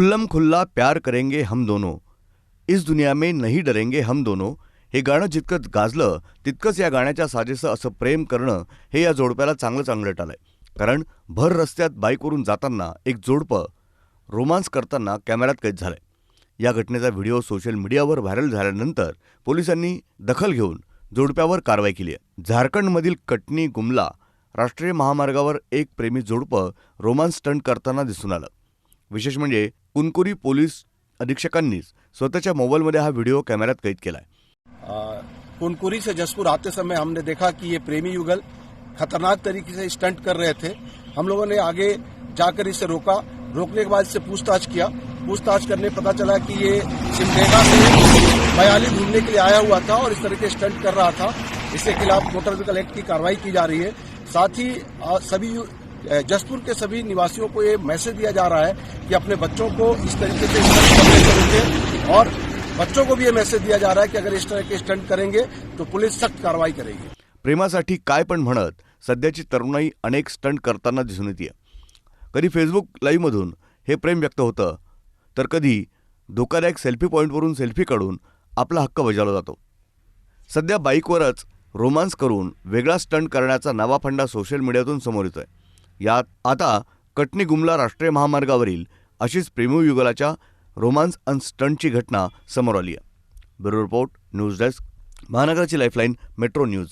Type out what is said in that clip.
खुल्लम खुल्ला प्यार करेंगे हम दोनों। इस दुनिया में नहीं डरेंगे हम दोनों। हे गाणं जितकं गाजलं तितकंच या गाण्याच्या साजेसं असं प्रेम करणं हे या जोडप्याला चांगलं चांगलं आलंय कारण भर रस्त्यात बाईकवरून जाताना एक जोडपं रोमांस करताना कॅमेऱ्यात कैद झालंय. या घटनेचा व्हिडिओ सोशल मीडियावर व्हायरल झाल्यानंतर पोलिसांनी दखल घेऊन जोडप्यावर कारवाई केली आहे. झारखंडमधील कटनी गुमला राष्ट्रीय महामार्गावर एक प्रेमी जोडपं रोमांस स्टंट करताना दिसून आलं. विशेष म्हणजे कुनकुरी पोलीस अधीक्षकांनीच स्वतःच्या मोबाईलमध्ये हा व्हिडिओ कॅमेऱ्यात कैद केलाय. आ, कुनकुरी से जसपुर आते समय हमने देखा कि ये प्रेमी युगल खतरनाक तरीके से स्टंट कर रहे थे। हम लोगों ने आगे जाकर इसे रोका। रोकने के बाद इससे पूछताछ किया। पूछताछ करने पता चला कि ये सिमडेगा से बयाली घूमने के लिए आया हुआ था और इस तरह के स्टंट कर रहा था। इसके खिलाफ मोटर व्हीकल एक्ट की कार्रवाई की जा रही है। साथ ही सभी जसपुर के सभी निवासियों को ये मैसेज दिया जा रहा है कि अपने बच्चों को इस तरीके से स्टंट और बच्चों को भी ये मैसेज दिया जा रहा है कि अगर इस तरह के स्टंट करेंगे तो पुलिस सख्त कार्रवाई करेगी। प्रेमासाठी काय पण म्हणत सध्याची तरुणाई अनेक स्टंट करताना दिसून येते. कधी फेसबुक लाईव्हमधून हे प्रेम व्यक्त होतं तर कधी धोकादायक सेल्फी पॉईंटवरून सेल्फी काढून आपला हक्क बजावला जातो. सध्या बाईकवरच रोमांस करून वेगळा स्टंट करण्याचा नवा फंडा सोशल मीडियातून समोर येतोय. यात आता कटनी गुमला राष्ट्रीय महामार्गावरील अशीच प्रेमयुगलाच्या रोमांस अँड स्टंटची घटना समोर आली आहे. ब्युरो रिपोर्ट न्यूज डेस्क महानगराची लाईफलाईन मेट्रो न्यूज.